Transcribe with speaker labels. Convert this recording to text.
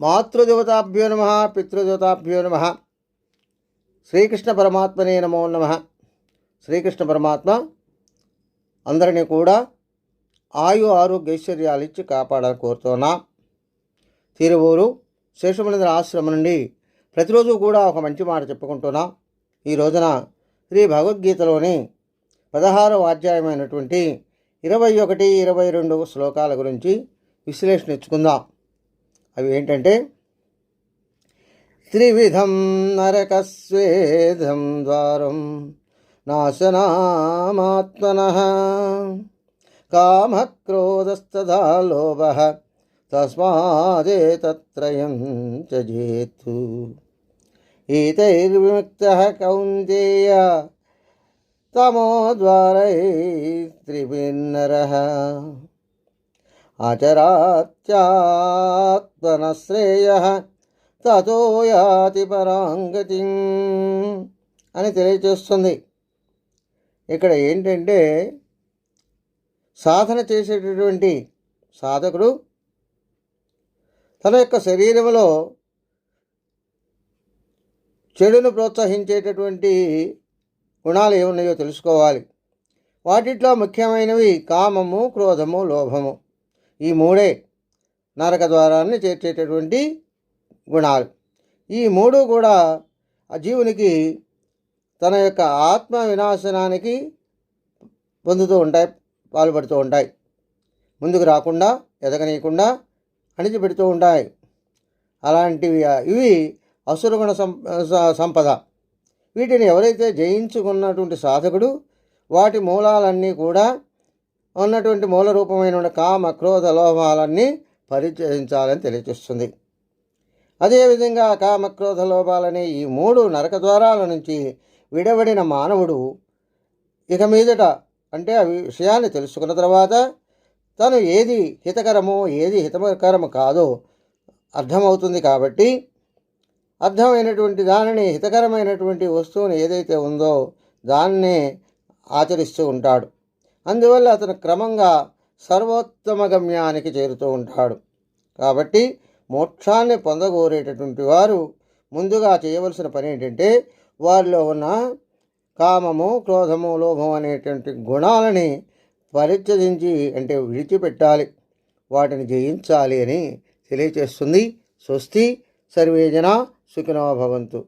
Speaker 1: మాతృదేవతాభ్యో నమ పితృదేవతాభ్యో నమ. శ్రీకృష్ణ పరమాత్మనే నమో నమ. శ్రీకృష్ణ పరమాత్మ అందరినీ కూడా ఆయు ఆరోగ్య ఐశ్వర్యాలు ఇచ్చి కాపాడాలని కోరుతున్నా తిరువూరు శేషమనేంద్ర ఆశ్రమం నుండి ప్రతిరోజు కూడా ఒక మంచి మాట చెప్పుకుంటున్నా. ఈ రోజున శ్రీ భగవద్గీతలోని పదహారవ అధ్యాయమైనటువంటి ఇరవై ఒకటి ఇరవై రెండు శ్లోకాల గురించి విశ్లేషణ ఇచ్చుకుందాం అవి ఏంటంటే త్రివిధం నరకస్వేదం ద్వారం నాశనామాత్మన కామక్రోధస్తదా లోభ తస్మాదేతత్రయం త్యజేత్ ఈతైర్విముక్త కౌంతేయ తమో ద్వారై తమోద్వారైత్రిభిన్నర ఆచరాత్యాత్మనశ్రేయ తతో యాతి పరాంగతి అని తెలియచేస్తుంది. ఇక్కడ ఏంటంటే సాధన చేసేటటువంటి సాధకుడు తన యొక్క శరీరంలో చెడును ప్రోత్సహించేటటువంటి గుణాలు ఏమున్నాయో తెలుసుకోవాలి. వాటిట్లో ముఖ్యమైనవి కామము క్రోధము లోభము. ఈ మూడే నరక ద్వారాన్ని చేర్చేటటువంటి గుణాలు. ఈ మూడు కూడా ఆ జీవునికి తన యొక్క ఆత్మ వినాశనానికి పొందుతూ ఉంటాయి పాల్పడుతూ ఉంటాయి. ముందుకు రాకుండా ఎదగనీయకుండా అణిచిపెడుతూ ఉంటాయి. అలాంటివి ఇవి అసురగుణ సం సంపద. వీటిని ఎవరైతే జయించుకున్నటువంటి సాధకుడు వాటి మూలాలన్నీ కూడా ఉన్నటువంటి మూల రూపమైన కామ క్రోధ లోభాలన్నీ పరిచయించాలని తెలియచేస్తుంది అదేవిధంగా కామ క్రోధ లోభాలనే ఈ మూడు నరక ద్వారాల నుంచి విడబడిన మానవుడు ఇక మీదట అంటే ఆ విషయాన్ని తెలుసుకున్న తర్వాత తను ఏది హితకరమో ఏది హితకరము కాదో అర్థమవుతుంది కాబట్టి అర్థమైనటువంటి దానిని హితకరమైనటువంటి వస్తువుని ఏదైతే ఉందో దాన్నే ఆచరిస్తూ ఉంటాడు. అందువల్ల అతను క్రమంగా సర్వోత్తమ గమ్యానికి చేరుతూ ఉంటాడు. కాబట్టి మోక్షాన్ని పొందగోరేటటువంటి వారు ముందుగా చేయవలసిన పని ఏంటంటే వారిలో ఉన్న కామము క్రోధము లోభం అనేటువంటి గుణాలని పరిత్యజించి అంటే విడిచిపెట్టాలి. వాటిని జయించాలి అని తెలియచేస్తుంది. స్వస్తి సర్వేజన సుఖినో భవంతు.